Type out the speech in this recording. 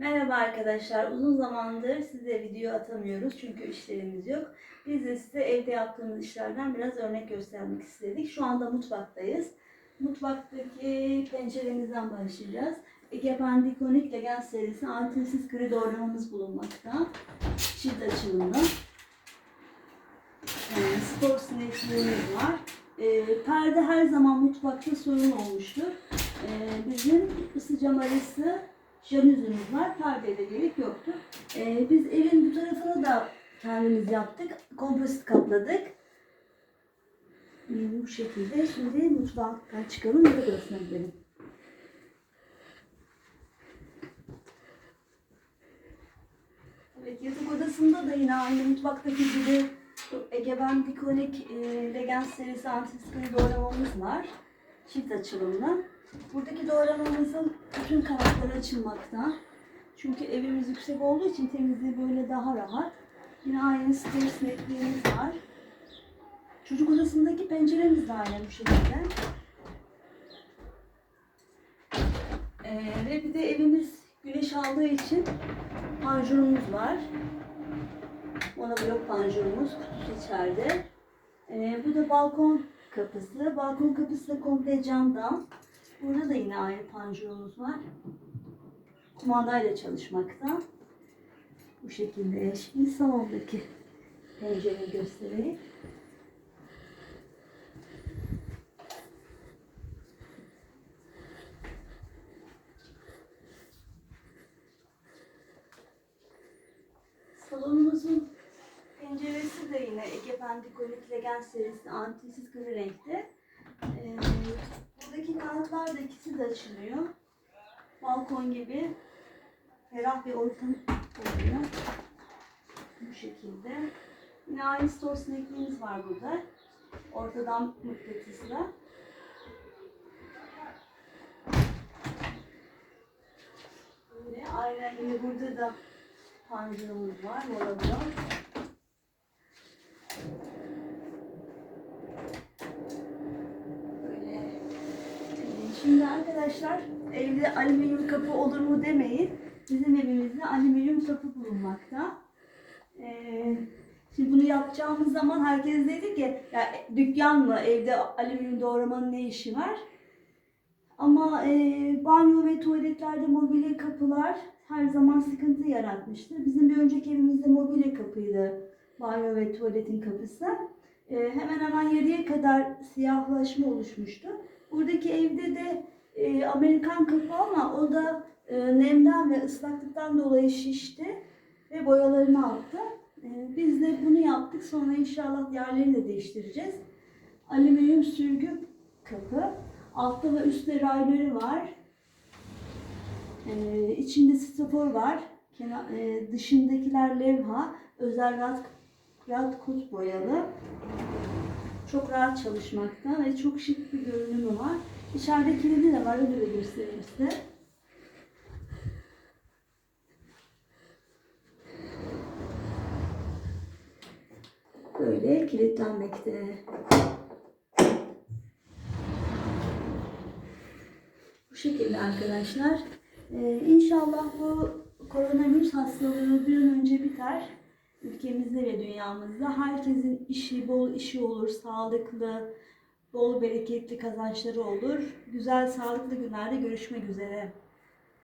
Merhaba arkadaşlar. Uzun zamandır size video atamıyoruz çünkü işlerimiz yok. Biz de size evde yaptığımız işlerden biraz örnek göstermek istedik. Şu anda mutfaktayız. Mutfaktaki penceremizden başlayacağız. Ege Pandikonik Legend serisi antensiz gri doğramamız bulunmakta. Çift açılımlı. Ee, spor sinekliğimiz var. Ee, perde her zaman mutfakta sorun olmuştur. Ee, bizim ısı cam janüzümüz var. Perdeye gerek yoktu. Ee, biz evin bu tarafını da kendimiz yaptık. Kompozit kapladık. Ee, bu şekilde. Şimdi mutfaktan çıkalım. Yatak odasına gidelim. Evet, yatak odasında da yine aynı mutfaktaki gibi Egemen Dikonik e, Legend serisi antiskri doğramamız var. Çift açılımlı. Buradaki doğramamızın bütün kanatları açılmakta. Çünkü evimiz yüksek olduğu için temizliği böyle daha rahat. Yine aynı stil sinekliğimiz var. Çocuk odasındaki penceremiz de aynı bu şekilde. Ee, ve bir de evimiz güneş aldığı için panjurumuz var. Monoblok panjurumuz kutusu içeride. Ee, bu da balkon kapısı. Balkon kapısı da komple camdan. Burada da yine ayrı panjurumuz var. Kumandayla çalışmakta. Bu şekilde. Şimdi salondaki pencereyi göstereyim. Salonumuzun penceresi de yine Ege Pendikonik Legend serisi antisis gri renkte. Ee, buradaki kanatlar da ikisi de açılıyor. Balkon gibi ferah bir ortam oluyor. Bu şekilde. Yine aynı stor sinekliğimiz var burada. Ortadan mıknatısla. Böyle aynen yine burada da panjurumuz var. Monoblok. Böyle. Şimdi arkadaşlar evde alüminyum kapı olur mu demeyin. Bizim evimizde alüminyum kapı bulunmakta. Ee, şimdi bunu yapacağımız zaman herkes dedi ki ya dükkan mı evde alüminyum doğramanın ne işi var? Ama e, banyo ve tuvaletlerde mobilya kapılar her zaman sıkıntı yaratmıştır. Bizim bir önceki evimizde mobilya kapıydı banyo ve tuvaletin kapısı. E, hemen hemen yarıya kadar siyahlaşma oluşmuştu. Buradaki evde de e, Amerikan kapı ama o da e, nemden ve ıslaklıktan dolayı şişti ve boyalarını attı. E, biz de bunu yaptık. Sonra inşallah yerlerini de değiştireceğiz. Alüminyum sürgü kapı. Altta ve üstte rayları var. Ee, içinde strafor var. Kenar, e, dışındakiler levha. Özel rat, rat kut boyalı. Çok rahat çalışmakta ve çok şık bir görünümü var. İçeride kilidi de var. Öyle de göstereyim size. Böyle kilitlenmekte. Bu şekilde arkadaşlar. Ee, inşallah bu koronavirüs hastalığı bir an önce biter. Ülkemizde ve dünyamızda herkesin işi, bol işi olur, sağlıklı, bol bereketli kazançları olur. Güzel, sağlıklı günlerde görüşmek üzere.